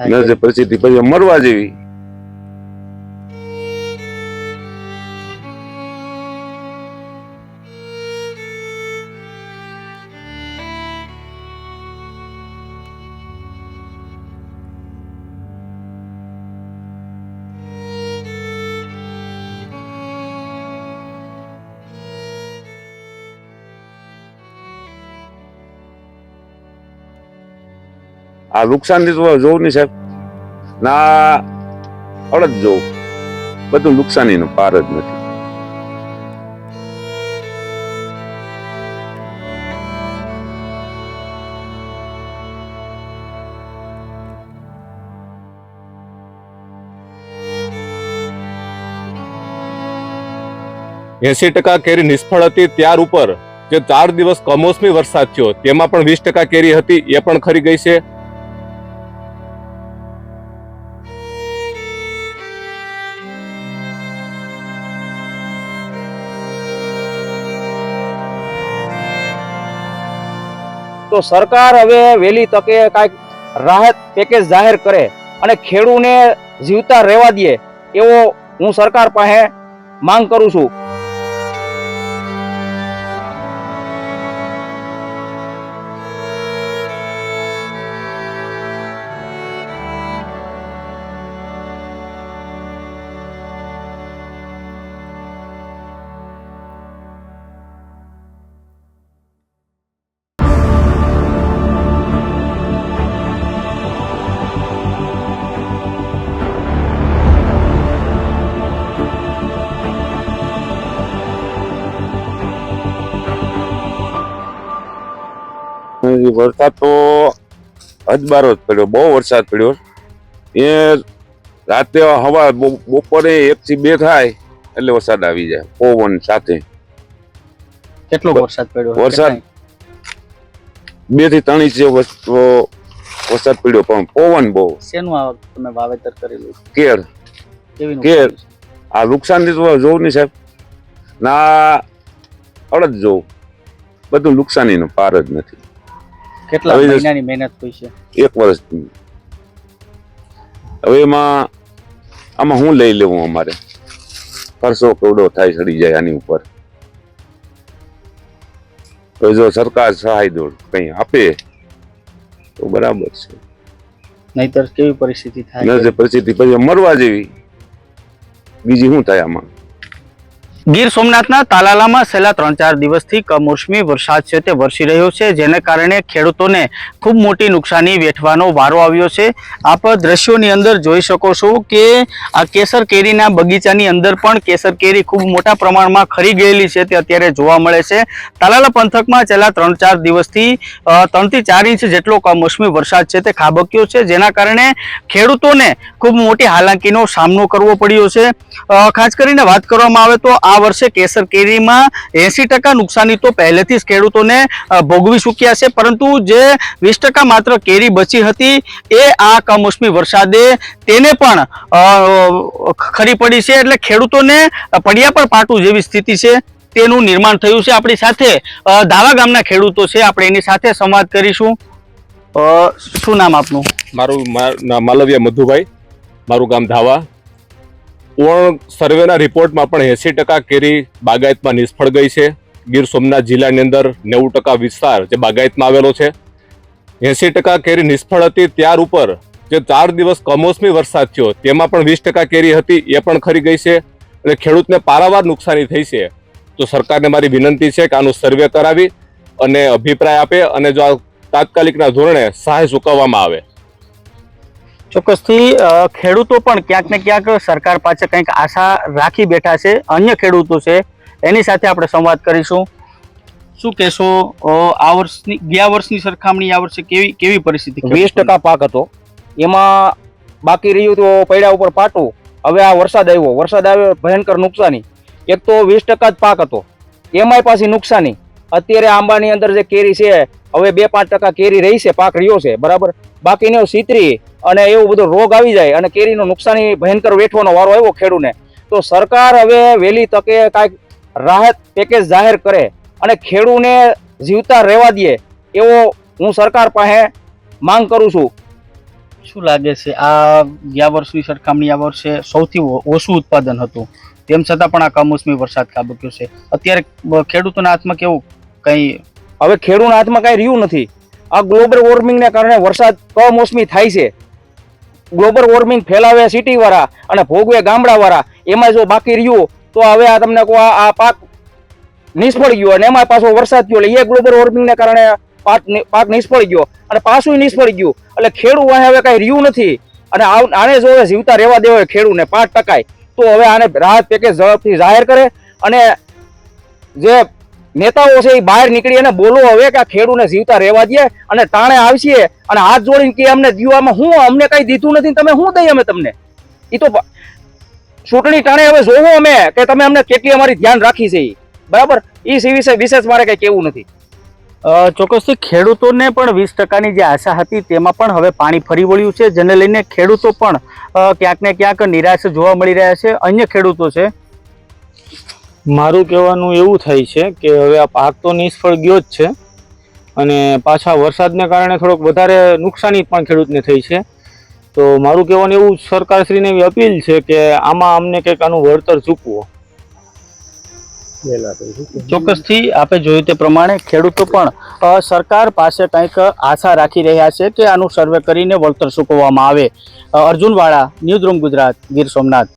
નથી પરિસ્થિતિ પછી મરવા જેવી. આ નુકસાન તો જોવું નહીં સાહેબ. ના, અડદ જોવું. બધું નુકસાનીનો પાર જ નથી. એસી ટકા કેરી નિષ્ફળ હતી ત્યાર ઉપર. જે ચાર દિવસ કમોસમી વરસાદ થયો, તેમાં પણ વીસ ટકા કેરી હતી, એ પણ ખરી ગઈ છે. તો સરકાર હવે વહેલી તકે કાંઈક રાહત પેકેજ જાહેર કરે અને ખેડૂને જીવતા રહેવા દે એવો હું સરકાર પાસે માંગ કરું છું. એ વરસાદ તો અજબારો જ પડ્યો બહુ વરસાદ પડ્યો. એ રાતે હવા બપોરે એક થી બે થાય એટલે વરસાદ આવી જાય પવન સાથે. કેટલો વરસાદ પડ્યો? વરસાદ બેથી ત્રણ ઇંચ જેવો વરસાદ પડ્યો પણ પવન બહુ. શેનું તમે વાવેતર કરેલું? કેળ. કેળ? આ નુકસાન તો જોવું નહીં સાહેબ. ના અડદ જોઉં બધું નુકસાની નો પાર જ નથી. કેટલા મહિનાની મહેનત હોય છે? એક વર્ષ. હવે એમાં આમાં હું લઈ લેવું અમારે? પરસો કેવડો થાય સડી જાય આની ઉપર. તો જો સરકાર સહાય દોડ કઈ આપે તો બરાબર છે. નહીતર કેવી પરિસ્થિતિ થાય? પરિસ્થિતિ પછી મરવા જેવી. બીજી શું થાય આમાં? ગીર સોમનાથના તાલાલામાં છેલ્લા ત્રણ ચાર દિવસથી કમોસમી વરસાદ છે તે વરસી રહ્યો છે, જેને કારણે ખેડૂતોને ખૂબ મોટી નુકસાની વેઠવાનો વારો આવ્યો છે. આપ દ્રશ્યોની અંદર જોઈ શકો છો કે આ કેસર કેરીના બગીચાની અંદર પણ કેસર કેરી ખૂબ મોટા પ્રમાણમાં ખરી ગયેલી છે તે અત્યારે જોવા મળે છે. તાલાલા પંથકમાં છેલ્લા ત્રણ ચાર દિવસથી ત્રણથી ચાર ઇંચ જેટલો કમોસમી વરસાદ છે તે ખાબક્યો છે, જેના કારણે ખેડૂતોને ખૂબ મોટી હાલાકીનો સામનો કરવો પડ્યો છે. ખાસ કરીને વાત કરવામાં આવે તો આ વર્ષે કેસર કેરીમાં એસી નુકસાની તો પહેલેથી જ ખેડૂતોને ભોગવી ચૂક્યા છે. પરંતુ જે વીસ માત્ર કેરી બચી હતી, એ આ કમોસમી વરસાદે તેને પણ ખરી પડી છે. એટલે ખેડૂતોને પડ્યા પર પાટું જેવી સ્થિતિ છે, તેનું નિર્માણ થયું છે. આપણી સાથે ધાવા ગામના ખેડૂતો છે. આપણે એની સાથે સંવાદ કરીશું. શું નામ આપનું? મારું માલવ્ય મધુભાઈ. મારું ગામ ધાવા. ઓણ સર્વેના રિપોર્ટમાં પણ એસી ટકા કેરી બાગાયતમાં નિષ્ફળ ગઈ છે. ગીર સોમનાથ જિલ્લાની અંદર નેવું ટકા વિસ્તાર જે બાગાયતમાં આવેલો છે. એંસી ટકા કેરી નિષ્ફળ હતી ત્યાર ઉપર જે ચાર દિવસ કમોસમી વરસાદ થયો તેમાં પણ વીસ ટકા કેરી હતી એ પણ ખરી ગઈ છે અને ખેડૂતને પારાવાર નુકસાની થઈ છે. તો સરકારને મારી વિનંતી છે કે આનું સર્વે કરાવી અને અભિપ્રાય આપે અને જો આ તાત્કાલિકના ધોરણે સહાય ચૂકવવામાં આવે. ચોક્કસથી ખેડૂતો પણ ક્યાંક ને ક્યાંક સરકાર પાસે કંઈક આશા રાખી બેઠા છે, અન્ય ખેડૂતો છે, એની સાથે આપણે સંવાદ કરીશું. શું કહેશો આ વર્ષની, ગયા વર્ષની સરખામણી આ વર્ષે કેવી કેવી પરિસ્થિતિ વીસ ટકા પાક હતો. એમાં બાકી રહ્યું તો પૈડા ઉપર પાટું. હવે આ વરસાદ આવ્યો. વરસાદ આવ્યો, ભયંકર નુકસાની. એક તો વીસ ટકા જ પાક હતો. એમાંય પાછી નુકસાની. અત્યારે આંબાની અંદર જે કેરી છે, હવે બે પાંચ ટકા કેરી રહી છે, પાક રહ્યો છે, બરાબર? બાકીને સીતરી અને એવો બધો રોગ આવી જાય અને કેરીનું નુકસાની ભયંકર વેઠવાનો વારો આવ્યો ખેડૂને. તો સરકાર હવે વહેલી તકે કાંઈક રાહત પેકેજ જાહેર કરે અને ખેડૂને જીવતા રહેવા દે, એવો હું સરકાર પાસે માંગ કરું છું. શું લાગે છે, આ ગયા વર્ષની સરખામણી, આ વર્ષે સૌથી ઓછું ઉત્પાદન હતું? તેમ છતાં પણ આ કમોસમી વરસાદ ખાબક્યો છે. અત્યારે ખેડૂતોના હાથમાં કેવું કઈ, હવે ખેડૂતના હાથમાં કાંઈ રહ્યું નથી. આ ગ્લોબલ વોર્મિંગને કારણે વરસાદ કમોસમી થાય છે. ગ્લોબલ વોર્મિંગ ફેલાવે સિટીવાળા અને ભોગવે ગામડાવાળા. એમાં જો બાકી રહ્યું, તો હવે આ તમને કહો, આ પાક નિષ્ફળ ગયો અને એમાં પાછો વરસાદ થયો. એટલે એ ગ્લોબલ વોર્મિંગને કારણે પાક પાક નિષ્ફળ ગયો અને પાછું નિષ્ફળ ગયું. એટલે ખેડૂત હવે કાંઈ રહ્યું નથી. અને આને જો જીવતા રહેવા દેવાય ખેડૂતને પાંચ ટકાય, તો હવે આને રાહત પેકેજ ઝડપથી જાહેર કરે અને જે નેતાઓ છે એ બહાર નીકળી અને બોલો હવે કે આ ખેડૂને જીવતા રહેવા દે અને ટાણે આવશે અને હાથ જોડીને કે અમને દીવામાં હું અમને કઈ દીધું નથી તમે શું દઈએ અમે તમને? એ તો ચૂંટણી ટાણે હવે જોવું અમે કે તમે અમને કેટલી અમારી ધ્યાન રાખી છે. બરાબર? એ વિશે વિશેષ મારે કઈ કેવું નથી. ચોક્કસથી ખેડૂતોને પણ વીસ ટકાની જે આશા હતી તેમાં પણ હવે પાણી ફરી વળ્યું છે, જેને લઈને ખેડૂતો પણ ક્યાંક ને ક્યાંક નિરાશ જોવા મળી રહ્યા છે. અન્ય ખેડૂતો છે? મારું કહેવાનું એવું થાય છે કે હવે આ પાક તો નિષ્ફળ ગયો જ છે અને પાછા વરસાદને કારણે થોડોક વધારે નુકસાની પણ ખેડૂતને થઈ છે. તો મારું કહેવાનું એવું સરકારશ્રીને એવી અપીલ છે કે આમાં અમને કંઈક આનું વળતર ચૂકવો. ચોક્કસથી આપે જોયું તે પ્રમાણે ખેડૂતો પણ સરકાર પાસે કંઈક આશા રાખી રહ્યા છે કે આનું સર્વે કરીને વળતર ચૂકવવામાં આવે. અર્જુનવાળા ન્યૂઝ રૂમ ગુજરાત ગીર સોમનાથ.